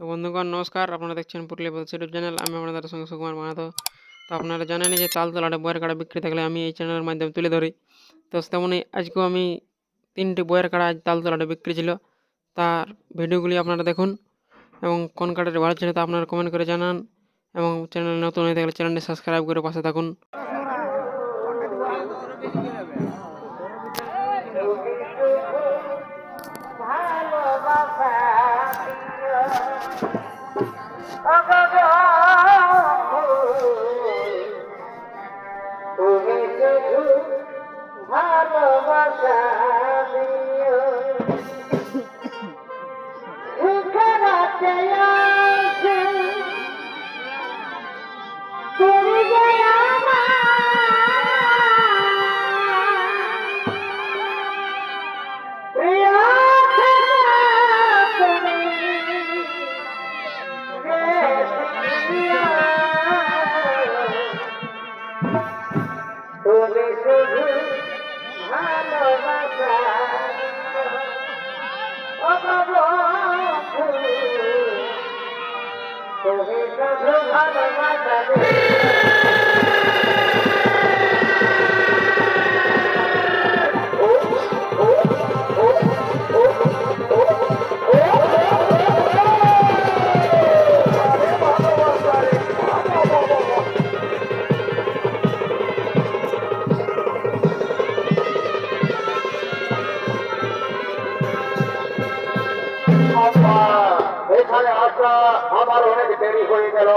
তো বন্ধুগণ, নমস্কার। আপনারা দেখছেন পুরুলিয়া বলছি ইউটিউব চ্যানেল। আমি আপনাদের সঙ্গে সুকুমার মাহাতো। তো আপনারা জানেন যে তালতলাটা বইয়ের কাড়া বিক্রি থাকলে আমি এই চ্যানেলের মাধ্যমে তুলে ধরি। তো তেমনই আজকেও আমি তিনটি বইয়ের কাটা আজ তালতলাটা বিক্রি ছিল। তার ভিডিওগুলি আপনারা দেখুন এবং কোন কার্ডের ভালো ছিল তা আপনারা কমেন্ট করে জানান এবং চ্যানেল নতুন হয়ে থাকলে চ্যানেলটি সাবস্ক্রাইব করে পাশে থাকুন। ভালোবাসা ابلو توهي سدھو حاڻي এখানে আসা, আমার অনেক দেরি হয়ে গেল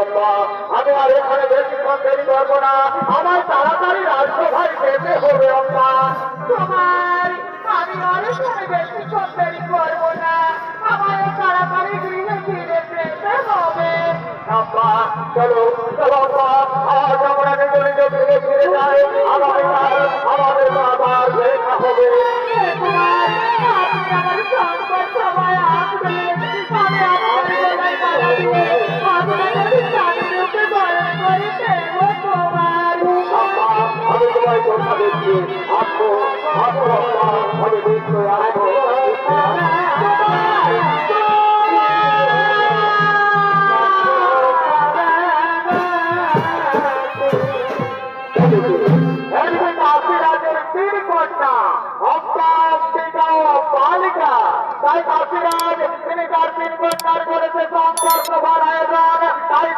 আমি আর এখানে বেশিক্ষণ দেরি করব না। আমার তাড়াতাড়ি রাজসভায় যেতে হবে আব্বা তোমার কথা দিচ্ছি আসবো আসবো আব্বা আমি নিশ্চয় আসবো এদিকে কাশিরাজের তিন কন্যা অপ্পা অপ্পিকা ও বালিকা তাই কাশিরাজ তিনি তার তিন কন্যার করেছে সম্পর্ক আয়োজন তাই